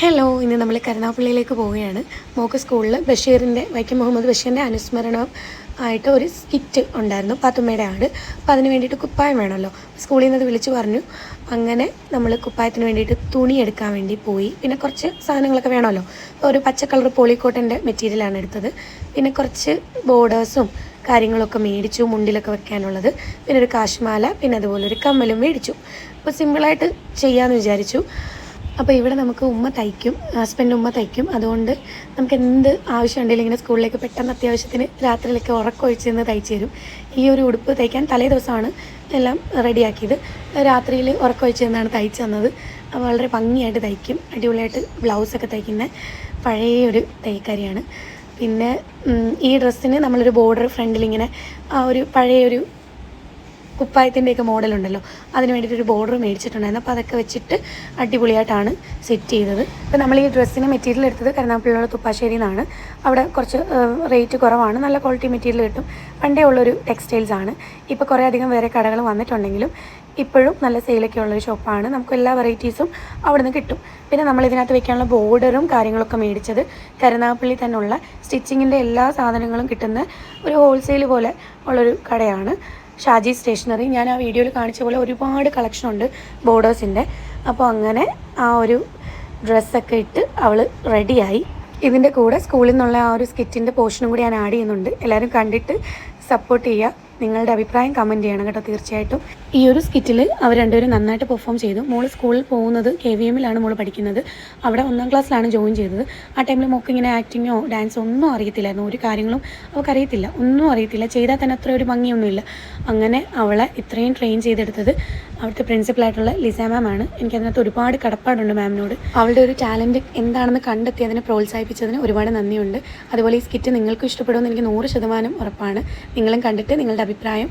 Hello ഇന്ന് നമ്മൾ കരുണാപ്പള്ളിയിലേക്ക് പോവുകയാണ്. മോക്ക് സ്കൂളിൽ ബഷീറിന്റെ വൈക്കം മുഹമ്മദ് ബഷീറിന്റെ അനുസ്മരണം ആയിട്ട് ഒരു സ്കിറ്റ് ഉണ്ടായിരുന്നു പാത്തുമ്മയുടെ ആട്. അപ്പോൾ അതിന് വേണ്ടിയിട്ട് കുപ്പായം വേണമല്ലോ. സ്കൂളിൽ നിന്ന് അത് വിളിച്ചു പറഞ്ഞു. അങ്ങനെ നമ്മൾ കുപ്പായത്തിന് വേണ്ടിയിട്ട് തുണി എടുക്കാൻ വേണ്ടി പോയി. പിന്നെ കുറച്ച് സാധനങ്ങളൊക്കെ വേണമല്ലോ. ഒരു പച്ച കളർ പോളിക്കോട്ടന്റെ മെറ്റീരിയലാണ് എടുത്തത്. പിന്നെ കുറച്ച് ബോർഡേഴ്സും കാര്യങ്ങളൊക്കെ മേടിച്ചു മുണ്ടിലൊക്കെ വെക്കാനുള്ളത്. പിന്നെ ഒരു കാശ്മാല പിന്നെ അതുപോലെ ഒരു കമ്മലും മേടിച്ചു. അപ്പോൾ സിമ്പിളായിട്ട് ചെയ്യാമെന്ന് വിചാരിച്ചു. അപ്പോൾ ഇവിടെ നമുക്ക് ഉമ്മ തയ്ക്കും ഹസ്ബൻഡ് ഉമ്മ തയ്ക്കും. അതുകൊണ്ട് നമുക്ക് എന്ത് ആവശ്യം ഉണ്ടെങ്കിലും ഇങ്ങനെ സ്കൂളിലേക്ക് പെട്ടെന്ന് അത്യാവശ്യത്തിന് രാത്രിയിലൊക്കെ ഉറക്കൊഴിച്ച് നിന്ന് തയ്ച്ചു തരും. ഈ ഒരു ഉടുപ്പ് തയ്ക്കാൻ തലേ ദിവസമാണ് എല്ലാം റെഡിയാക്കിയത്. രാത്രിയിൽ ഉറക്കൊഴിച്ച് നിന്നാണ് തയ്ച്ചു തന്നത്. വളരെ ഭംഗിയായിട്ട് തയ്ക്കും. അടിപൊളിയായിട്ട് ബ്ലൗസൊക്കെ തയ്ക്കുന്ന പഴയ ഒരു തയ്ക്കാരിയാണ് പിന്നെ ഈ ഡ്രസ്സിന് നമ്മളൊരു ബോർഡർ ഫ്രണ്ടിൽ ഇങ്ങനെ ആ ഒരു പഴയ ഒരു കുപ്പായത്തിന്റെയൊക്കെ മോഡലുണ്ടല്ലോ. അതിന് വേണ്ടിയിട്ട് ഒരു ബോർഡർ മേടിച്ചിട്ടുണ്ടായിരുന്നു. അപ്പോൾ അതൊക്കെ വെച്ചിട്ട് അടിപൊളിയായിട്ടാണ് സെറ്റ് ചെയ്തത്. അപ്പോൾ നമ്മൾ ഈ ഡ്രസ്സിന് മെറ്റീരിയൽ എടുത്തത് കരുനാപ്പിള്ള തുപ്പാശ്ശേരി നിന്നാണ്. അവിടെ കുറച്ച് റേറ്റ് കുറവാണ്. നല്ല ക്വാളിറ്റി മെറ്റീരിയൽ കിട്ടും. പണ്ടേ ഉള്ളൊരു ടെക്സ്റ്റൈൽസ് ആണ്. ഇപ്പോൾ കുറേ അധികം വേറെ കടകൾ വന്നിട്ടുണ്ടെങ്കിലും ഇപ്പോഴും നല്ല സെയിലൊക്കെ ഉള്ളൊരു ഷോപ്പാണ് നമുക്ക് എല്ലാ വെറൈറ്റീസും അവിടെ നിന്ന് കിട്ടും. പിന്നെ നമ്മൾ ഇതിനകത്ത് വെക്കാനുള്ള ബോർഡറും കാര്യങ്ങളൊക്കെ മേടിച്ചത് കരുനാഗപ്പള്ളി തന്നെയുള്ള സ്റ്റിച്ചിങ്ങിന്റെ എല്ലാ സാധനങ്ങളും കിട്ടുന്ന ഒരു ഹോൾസെയിൽ പോലെ ഉള്ളൊരു കടയാണ്. ഷാജി സ്റ്റേഷനറി. ഞാൻ ആ വീഡിയോയിൽ കാണിച്ച പോലെ ഒരുപാട് കളക്ഷൻ ഉണ്ട് ബോർഡേഴ്സിന്റെ അപ്പോൾ അങ്ങനെ ആ ഒരു ഡ്രസ്സൊക്കെ ഇട്ട് അവൾ റെഡിയായി ഇതിന്റെ കൂടെ സ്കൂളിൽ നിന്നുള്ള ആ ഒരു സ്കിറ്റിന്റെ പോർഷനും കൂടി ഞാൻ ആഡ് ചെയ്യുന്നുണ്ട്. എല്ലാവരും കണ്ടിട്ട് സപ്പോർട്ട് ചെയ്യുക. നിങ്ങളുടെ അഭിപ്രായം കമന്റ് ചെയ്യണം കേട്ടോ തീർച്ചയായിട്ടും. ഈ ഒരു സ്കിറ്റിൽ അവർ രണ്ടുപേരും നന്നായിട്ട് പെർഫോം ചെയ്തു. മോൾ സ്കൂളിൽ പോകുന്നത് കെ വി എമ്മിലാണ് മോൾ പഠിക്കുന്നത്. അവിടെ ഒന്നാം ക്ലാസ്സിലാണ് ജോയിൻ ചെയ്തത്. ആ ടൈമിൽ മോൾക്ക് ഇങ്ങനെ ആക്ടിങ്ങോ ഡാൻസോ ഒന്നും അറിയത്തില്ലായിരുന്നു. ഒരു കാര്യങ്ങളും അവൾക്കറിയത്തില്ല. ഒന്നും അറിയത്തില്ല. ചെയ്താൽ തന്നെ അത്ര ഒരു ഭംഗിയൊന്നുമില്ല. അങ്ങനെ അവളെ ഇത്രയും ട്രെയിൻ ചെയ്തെടുത്തത് അവിടുത്തെ പ്രിൻസിപ്പളായിട്ടുള്ള ലിസ മാം ആണ്. എനിക്കതിനകത്ത് ഒരുപാട് കടപ്പാടുണ്ട് മാമിനോട് അവളുടെ ഒരു ടാലന്റ് എന്താണെന്ന് കണ്ടെത്തി അതിനെ പ്രോത്സാഹിപ്പിച്ചതിന് ഒരുപാട് നന്ദിയുണ്ട്. അതുപോലെ ഈ സ്കിറ്റ് നിങ്ങൾക്കും ഇഷ്ടപ്പെടുമെന്ന് എനിക്ക് നൂറ് ശതമാനം ഉറപ്പാണ്. നിങ്ങളും കണ്ടിട്ട് നിങ്ങളുടെ അഭിപ്രായം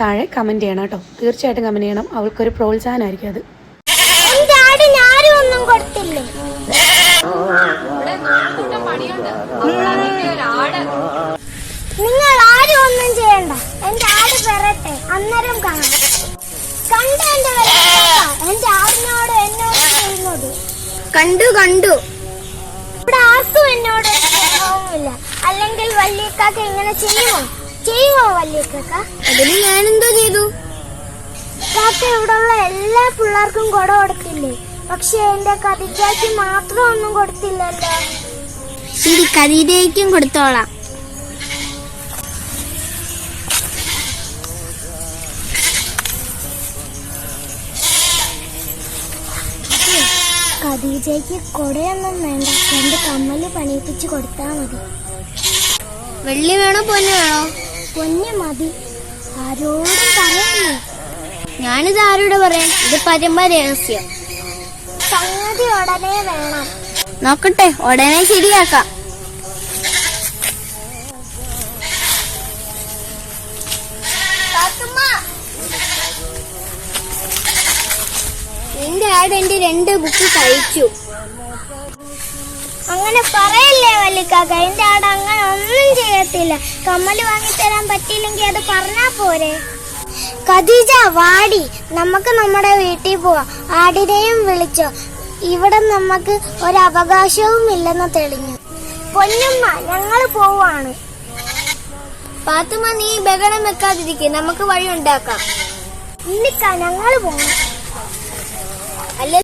താഴെ കമന്റ് ചെയ്യണം കേട്ടോ. തീർച്ചയായിട്ടും കമന്റ് ചെയ്യണം. അവൾക്കൊരു പ്രോത്സാഹനമായിരിക്കും അത്. നിങ്ങൾ ആരും ഒന്നും ചെയ്യണ്ട. എന്റെ ആട് പെറട്ടെ. അന്നേരം കാണാം. കണ്ട എന്റെ എന്റെ ആടിനോട് എന്നോട് ചെയ്യുന്നത്? കണ്ടു കണ്ടു. ഇവിടെ ആർക്കും എന്നോട് ഒരു അല്ലെങ്കിൽ വല്യക്കാക്ക് ഇങ്ങനെ ചെയ്യുമോ? ചെയ്യുമോ വല്യക്കാക്ക ഞാൻ എന്തോ ചെയ്തു? കാക്ക ഇവിടെയുള്ള എല്ലാ പിള്ളേർക്കും കുട കൊടുത്തില്ലേ? പക്ഷെ എന്റെ കഥയ്ക്കാക്കി മാത്രം ഒന്നും കൊടുത്തില്ലല്ലോ. ശരി കതിരയ്ക്കും കൊടുത്തോളാം. ഖദീജയ്ക്ക് കൊടയൊന്നും വേണ്ട. രണ്ട് കമ്മൽ പണിയിപ്പിച്ച് കൊടുത്താൽ മതി. വെള്ളി വേണോ പൊന്നു വേണോ? മതി. ഞാനിത് ആരോട് പറയാം ഇത് പരമ്പ രഹസ്യം. സംഗതി ഉടനെ വേണം. നോക്കട്ടെ ഉടനെ ശരിയാക്കാം. എന്റെ ആട് എന്റെ രണ്ട് ബുക്ക് കഴിച്ചു. അങ്ങനെ പറയല്ലേ വല്ലിക്കാക്ക എന്റെ ആട് അങ്ങനെ ഒന്നും ചെയ്യത്തില്ല. കമ്മൽ വാങ്ങിത്തരാൻ പറ്റിയില്ലെങ്കിൽ അത് പറഞ്ഞാ പോരെ. ഖദീജ വാടി. നമുക്ക് നമ്മുടെ വീട്ടിൽ പോവാം. ആടിനെയും വിളിച്ചോ. ഇവിടെ നമുക്ക് ഒരു അവകാശവും ഇല്ലെന്ന് തെളിഞ്ഞു. പൊന്നുമ്മ ഞങ്ങൾ പോവാണ്. പാത്തുമ്മ നീ ബഹളം വെക്കാതിരിക്കെ. നമുക്ക് വഴി ഉണ്ടാക്കാം. ഇല്ലിക്ക ഞങ്ങൾ പോണം.